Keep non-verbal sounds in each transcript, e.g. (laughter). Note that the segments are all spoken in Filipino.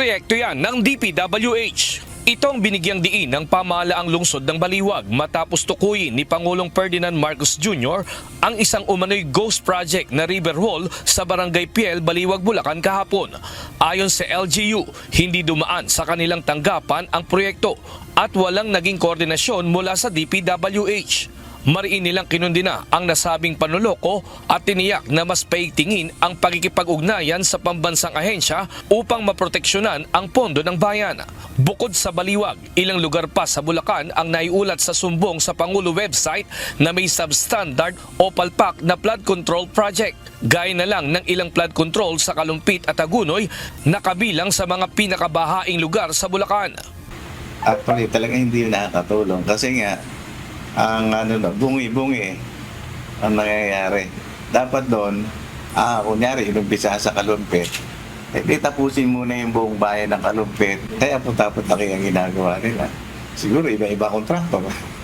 Proyekto yan ng DPWH. Itong binigyang diin ng pamahalaang lungsod ng Baliwag matapos tukuyin ni Pangulong Ferdinand Marcos Jr. ang isang umano'y ghost project na river wall sa Barangay Piel, Baliwag, Bulacan kahapon. Ayon sa LGU, hindi dumaan sa kanilang tanggapan ang proyekto at walang naging koordinasyon mula sa DPWH. Mariin nilang kinundina ang nasabing panuloko at tiniyak na mas paigtingin ang pakikipag-ugnayan sa pambansang ahensya upang maproteksyonan ang pondo ng bayan. Bukod sa Baliwag, ilang lugar pa sa Bulacan ang naiulat sa sumbong sa Pangulo website na may substandard o palpak na flood control project. Gaya na lang ng ilang flood control sa Kalumpit at Agunoy na kabilang sa mga pinakabahaing lugar sa Bulacan. Actually, talaga hindi nakakatulong kasi nga ang ano na, bungi-bungi ang nangyayari. Dapat doon, ah, kunyari, inumpisa sa kalumpit, eh, di tapusin muna yung buong bayan ng kalumpit. Kaya dapat laki ang ginagawa nila. Siguro iba-iba kontraktor. (laughs)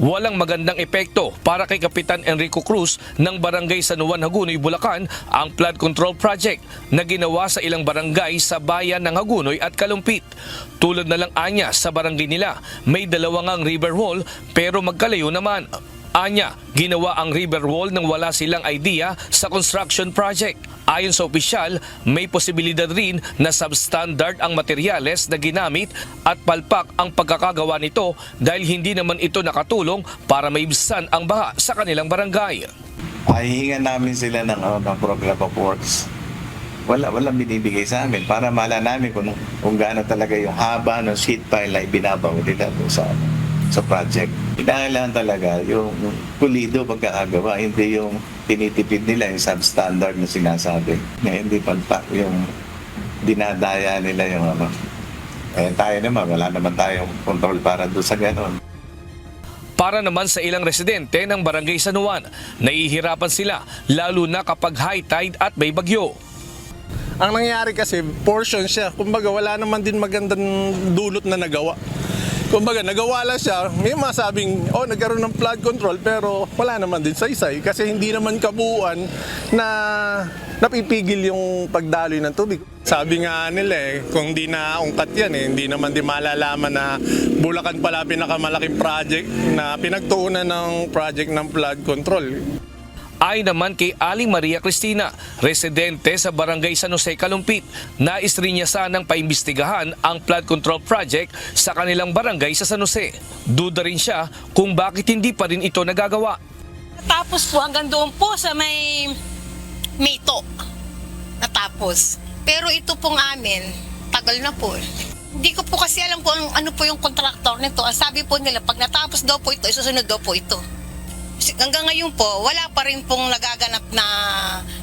Walang magandang epekto para kay Kapitan Enrico Cruz ng Barangay San Juan Hagunoy, Bulacan ang flood control project na ginawa sa ilang barangay sa bayan ng Hagunoy at Kalumpit. Tulad na lang anya sa barangay nila, may dalawang ang river wall pero magkalayo naman. Anya, ginawa ang river wall nang wala silang idea sa construction project. Ayon sa opisyal, may posibilidad rin na substandard ang materyales na ginamit at palpak ang pagkakagawa nito dahil hindi naman ito nakatulong para maibsan ang baha sa kanilang barangay. Pahihingan namin sila ng, ano, ng program of works. Wala, walang binibigay sa amin para mala namin kung, kung gaano talaga yung haba ng sheet pile na ibinabaw nila sa, sa project. Kailangan talaga yung pulido pagkakagawa, hindi yung tinitipid nila yung substandard na sinasabi. Na hindi palpak yung dinadaya nila yung ano. Eh tayo naman, wala naman tayong control para doon sa ganon. Para naman sa ilang residente ng Barangay San Juan, nahihirapan sila lalo na kapag high tide at may bagyo. Ang nangyari kasi, portion siya. Kumbaga, wala naman din magandang dulot na nagawa. Kumbaga, nagawa lang siya. May masabing, oh, nagkaroon ng flood control, pero wala naman din saysay. Kasi hindi naman kabuuan na napipigil yung pagdaloy ng tubig. Sabi nga nila eh, kung di na ungkat yan eh, hindi naman din malalaman na Bulacan pala pinakamalaking project na pinagtuunan ng project ng flood control. Ay naman kay Aling Maria Cristina, residente sa Barangay San Jose, Kalumpit. Nais rin niya sanang paimbestigahan ang flood control project sa kanilang barangay sa San Jose. Duda rin siya kung bakit hindi pa rin ito nagagawa. Tapos po hanggang doon po sa may Mito. Natapos. Pero ito pong amin, tagal na po. Hindi ko po kasi alam kung ano po yung kontraktor nito. Ang sabi po nila, pag natapos daw po ito, isusunod daw po ito. Hanggang ngayon po, wala pa rin pong nagaganap na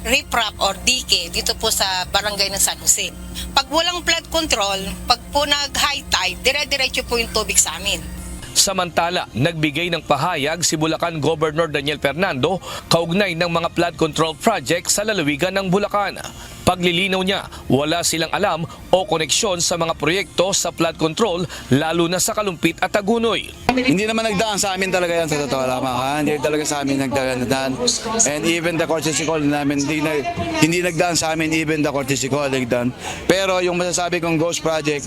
riprap or dike dito po sa barangay ng San Jose. Pag walang flood control, pag po nag-high tide, dire-diretso po yung tubig sa amin. Samantala, nagbigay ng pahayag si Bulacan Governor Daniel Fernando kaugnay ng mga flood control project sa lalawigan ng Bulacan. Paglilinaw niya, wala silang alam o koneksyon sa mga proyekto sa flood control lalo na sa Kalumpit at Tagunoy. Hindi naman nagdaan sa amin talaga yan sa totoo lamang. Ha? Hindi talaga sa amin nagdaan. And even the courtesy call namin, hindi, na, hindi nagdaan sa amin even the courtesy call nagdaan. Pero yung masasabi kong ghost project,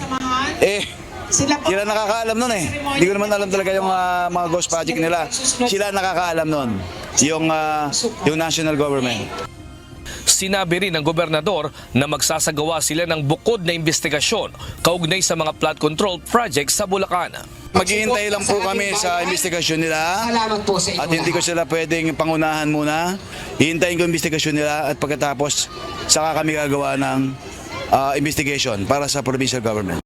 eh, sila nakakaalam nun eh. Hindi ko naman alam talaga yung ah, mga ghost project nila. Sila nakakaalam nun. Yung, ah, yung national government. Sinabi rin ng gobernador na magsasagawa sila ng bukod na investigasyon kaugnay sa mga flood control project sa Bulacan. Maghihintay lang po kami sa investigasyon nila. Salamat po sa inyo. At hindi ko sila pwedeng pangunahan muna. Hihintayin ko yung investigasyon nila at pagkatapos saka kami gagawa ng ah, investigation para sa provincial government.